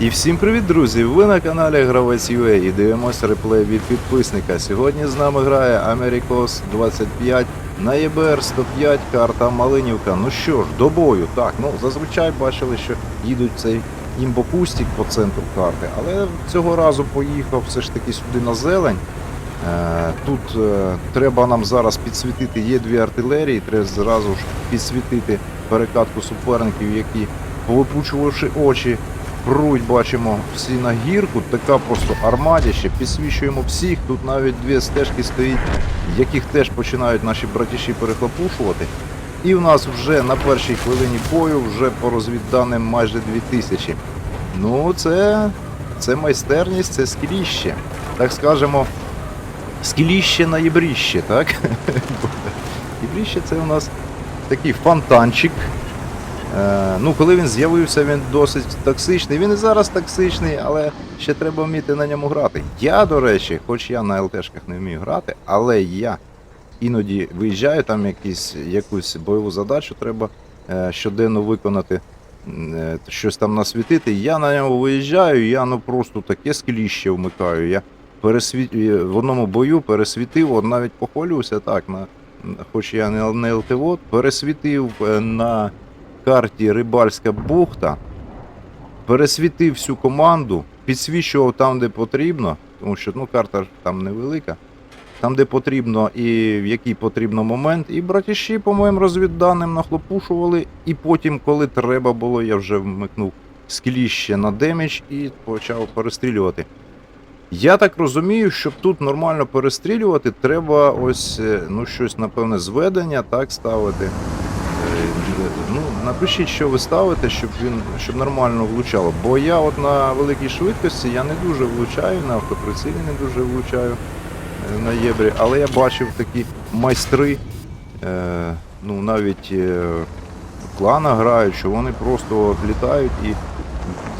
І всім привіт, друзі! Ви на каналі Гравець UA і дивимося реплей від підписника. Сьогодні з нами грає Americos 25 на ЄБР 105, карта Малинівка. Ну що ж, до бою. Так, ну зазвичай бачили, що їдуть цей імбокустік по центру карти, але цього разу поїхав все ж таки сюди на зелень. Е, Тут е, треба нам зараз підсвітити, є дві артилерії, треба зразу ж підсвітити перекатку суперників, які, повипучувавши очі, пруть, бачимо всі на гірку, така просто армадіще, підсвічуємо всіх. Тут навіть дві стежки стоїть, яких теж починають наші братіші перехлопушувати. І в нас вже на першій хвилині бою, вже по розвідданим майже 2000. Ну, це, це майстерність, це скіліще. Так скажемо, скіліще на єбріще, так? Єбріще це у нас такий фонтанчик. Е, ну, коли він з'явився, він досить токсичний. Він і зараз токсичний, але ще треба вміти на ньому грати. Я, до речі, хоч я на ЛТшках не вмію грати, але я іноді виїжджаю, там якісь, якусь бойову задачу треба е, щоденно виконати, е, щось там насвітити. Я на ньому виїжджаю, я ну просто таке скеліще вмикаю. Я пересвіт... в одному бою пересвітив, от навіть похвалюся так, на... хоч я не, ЛТВО, пересвітив на карті Рибальська бухта, пересвітив всю команду, підсвічував там, де потрібно, тому що ну, карта там невелика. Там, де потрібно і в який потрібно момент. І братіші, по моїм розвідданим, нахлопушували. І потім, коли треба було, я вже вмикнув скіліще на демідж і почав перестрілювати. Я так розумію, щоб тут нормально перестрілювати, треба ось е, ну, щось, напевне, зведення так ставити. Ну, напишіть, що ви ставите, щоб він щоб нормально влучало. Бо я от на великій швидкості я не дуже влучаю, на автоприцілі не дуже влучаю е, на єбрі, але я бачив такі майстри, е, ну навіть е, клана грають, що вони просто літають і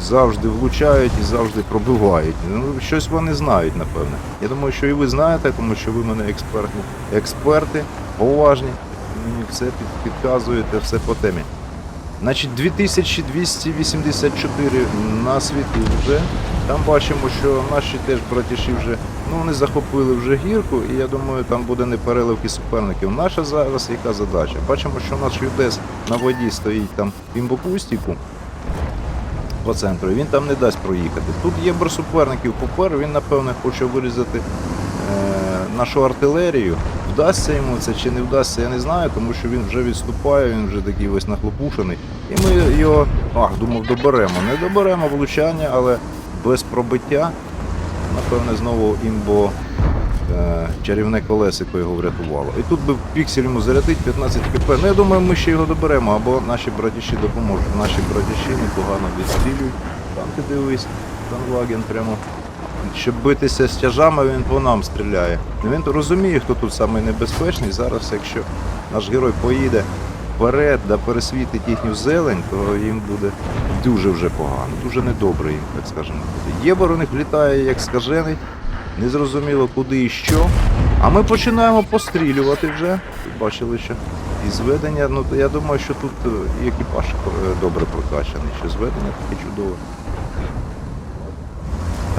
завжди влучають і завжди пробивають. Ну, щось вони знають, напевне. Я думаю, що і ви знаєте, тому що ви мене експертні, експерти, поважні, мені все під, підказуєте, все по темі. Значить, 2284 на світі вже. Там бачимо, що наші теж братіші вже ну, вони захопили вже гірку, і я думаю, там буде не переливки суперників. Наша зараз яка задача? Бачимо, що наш Юдес на воді стоїть там в імбопустіку по центру, і він там не дасть проїхати. Тут є суперників попер, він напевне хоче вирізати е, нашу артилерію. Вдасться йому це чи не вдасться, я не знаю, тому що він вже відступає, він вже такий ось нахлопушений. І ми його, ах, думав, доберемо. Не доберемо влучання, але без пробиття. Напевне, знову імбо е, чарівне колесико його врятувало. І тут би піксель йому зарядить 15 кп. Ну, я думаю, ми ще його доберемо, або наші братіші допоможуть. Наші братіші непогано відстрілюють. Там ти дивись, Танваген прямо. Щоб битися з тяжами, він по нам стріляє. Він розуміє, хто тут самий небезпечний. Зараз, якщо наш герой поїде вперед да пересвітить їхню зелень, то їм буде дуже вже погано, дуже недобре їм, так скажемо. буде. Єбор літає як скажений, незрозуміло куди і що. А ми починаємо пострілювати вже. Бачили, що і зведення, ну я думаю, що тут е, і екіпаж е, добре прокачаний, що зведення таке чудове.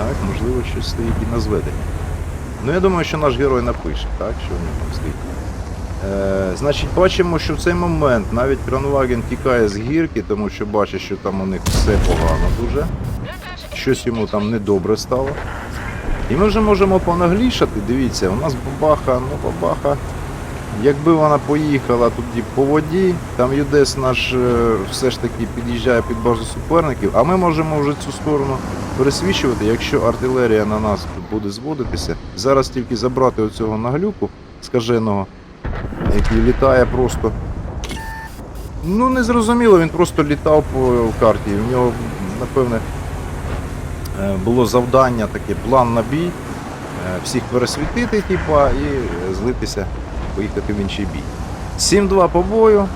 Так, можливо, щось стоїть і на зведення. Ну, я думаю, що наш герой напише, так, що в нього там стоїть. Е, значить, бачимо, що в цей момент навіть Кранваген тікає з гірки, тому що бачить, що там у них все погано дуже. Щось йому там недобре стало. І ми вже можемо понаглішати, дивіться, у нас бабаха, ну бабаха. Якби вона поїхала тоді по воді, там Юдес наш е, все ж таки під'їжджає під базу суперників, а ми можемо вже цю сторону пересвічувати, якщо артилерія на нас буде зводитися. Зараз тільки забрати оцього наглюку скаженого, який літає просто. Ну, не зрозуміло, він просто літав по карті. В нього, напевне, е, було завдання таке, план на бій, е, всіх пересвітити, типа, і злитися, поїхати в інший бій. 7-2 по бою,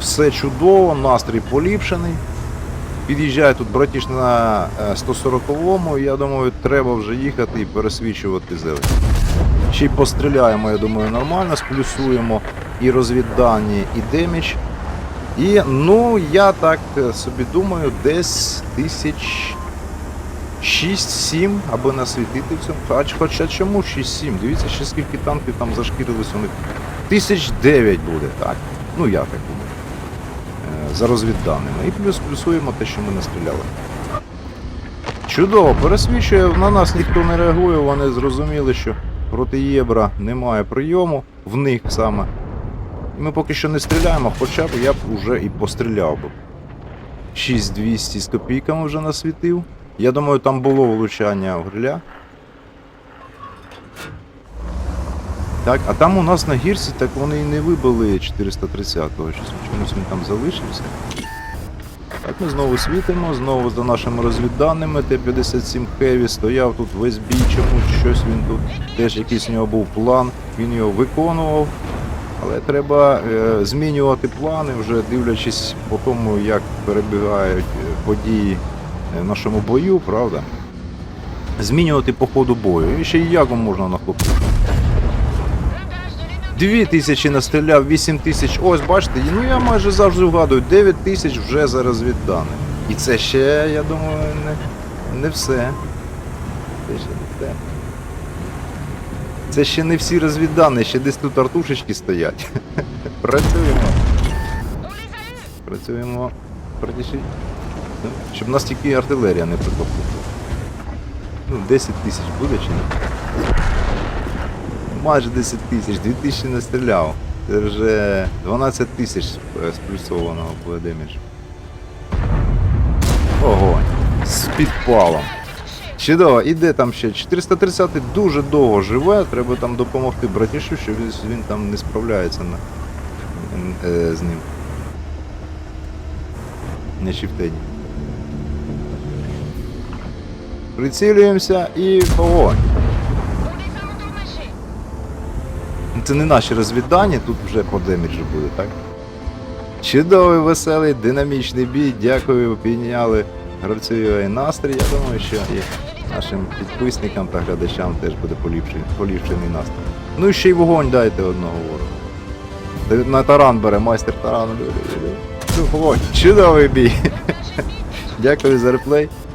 все чудово, настрій поліпшений. Під'їжджає тут братіш на е, 140-му, і я думаю, треба вже їхати і пересвічувати зелень. Ще й постріляємо, я думаю, нормально, сплюсуємо і розвіддані, і демідж. І ну, я так е, собі думаю, десь тисяч 6-7, аби насвітити цьому. Хоча чому 6-7? Дивіться, ще скільки танків там зашкірились у них. Тисяч дев'ять буде, так? Ну я так думаю. Е, За розвідданими. І плюс плюсуємо те, що ми настріляли. Чудово, пересвідчує, на нас ніхто не реагує, вони зрозуміли, що проти Єбра немає прийому, в них саме. Ми поки що не стріляємо, хоча б я б уже і постріляв би. 6200 з копійками вже насвітив. Я думаю, там було влучання в гриля. Так, а там у нас на гірці, так вони і не вибили 430-го. Щось Чомусь він там залишився. Так, ми знову світимо, знову за нашими розвідданими. Т-57 Хеві стояв тут весь бій чомусь, щось він тут. Теж якийсь у нього був план, він його виконував. Але треба е, змінювати плани, вже дивлячись по тому, як перебігають е, події нашому бою, правда? Змінювати по ходу бою. І ще й можна нахлопити. Дві тисячі настріляв, вісім тисяч. Ось бачите, ну я майже завжди вгадую, 9 тисяч вже зараз віддане. І це ще, я думаю, не, не все. Це ще не. Це ще не всі розвіддані, ще десь тут артушечки стоять. Працюємо. Працюємо. Практично. Щоб нас тільки артилерія не притопила. Ну, 10 тисяч буде чи ні? Майже 10 тисяч, 2 тисячі не стріляв. Це вже 12 тисяч е, сплюсованого буде. Огонь. З підпалом. Чудово, і де там ще? 430 дуже довго живе, треба там допомогти братішу, що він, там не справляється на, е, з ним. Не чифтені. Прицілюємося і вогонь. Ну, Це не наші розвіддані, тут вже по деміджу буде, так? Чудовий, веселий, динамічний бій. Дякую, підняли гравцю і настрій. Я думаю, що і нашим підписникам та глядачам теж буде поліпшений, поліпшений настрій. Ну і ще й вогонь дайте одного ворога. На таран бере, майстер тарану. Ну, вогонь. Чудовий бій. Дякую за реплей.